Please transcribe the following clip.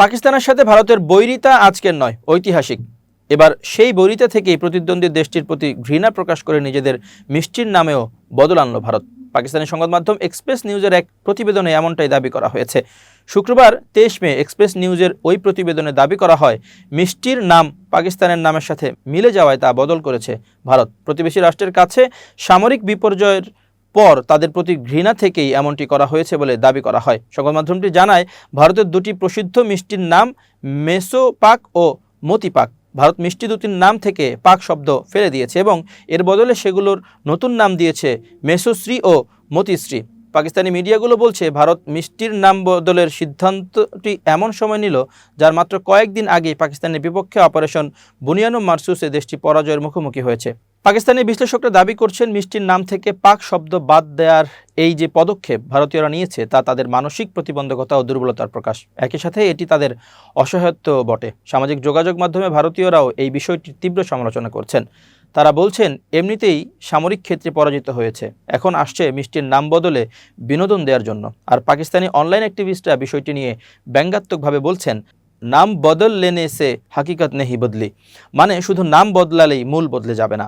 পাকিস্তানের সাথে ভারতের বৈরিতা আজকের নয়, ঐতিহাসিক। এবার সেই বৈরিতা থেকেই প্রতিদ্বন্দ্বী দেশটির প্রতি ঘৃণা প্রকাশ করে নিজেদের মিষ্টির নামেও বদল আনলো ভারত। পাকিস্তানি সংবাদ মাধ্যম এক্সপ্রেস নিউজের এক প্রতিবেদনে এমনটাই দাবি করা হয়েছে। শুক্রবার তেইশ মে এক্সপ্রেস নিউজের ওই প্রতিবেদনে দাবি করা হয়, মিষ্টির নাম পাকিস্তানের নামের সাথে মিলে যাওয়ায় তা বদল করেছে ভারত। প্রতিবেশী রাষ্ট্রের কাছে সামরিক বিপর্যয়ের পর তাদের প্রতি ঘৃণা থেকেই এমনটি করা হয়েছে বলে দাবি করা হয়। সংবাদ মাধ্যমটি জানায়, ভারতের দুটি প্রসিদ্ধ মিষ্টির নাম মেসো পাক ও মতিপাক। ভারত মিষ্টি দুটির নাম থেকে পাক শব্দ ফেলে দিয়েছে এবং এর বদলে সেগুলোর নতুন নাম দিয়েছে মেসোশ্রী ও মতিশ্রী। পাকিস্তানি মিডিয়াগুলো বলছে, ভারত মিষ্টির নাম বদলের সিদ্ধান্তটি এমন সময় নিল, যার মাত্র কয়েকদিন আগেই পাকিস্তানের বিপক্ষে অপারেশন বুনিয়ানো মার্সুসে দেশটি পরাজয়ের মুখোমুখি হয়েছে। পাকিস্তানি বিশ্লেষকরা দাবি করছেন, মিষ্টির নাম থেকে পাক শব্দ বাদ দেওয়ার এই যে পদক্ষেপ ভারতীয়রা নিয়েছে, তা তাদের মানসিক প্রতিবন্ধকতা ও দুর্বলতার প্রকাশ। একই সাথে এটি তাদের অসহায়ত্ব বটে। সামাজিক যোগাযোগ মাধ্যমে ভারতীয়রাও এই বিষয়টির তীব্র সমালোচনা করছেন। তারা বলছেন, এমনিতেই সামরিক ক্ষেত্রে পরাজিত হয়েছে। এখন আসছে মিষ্টির নাম বদলে বিনোদন দেওয়ার জন্য। আর পাকিস্তানি অনলাইন অ্যাক্টিভিস্টরা বিষয়টি নিয়ে ব্যঙ্গাত্মকভাবে বলছেন, নাম বদল লেনে সে, হাকিকত নেহি বদলি। মানে শুধু নাম বদলালেই মূল বদলে যাবে না।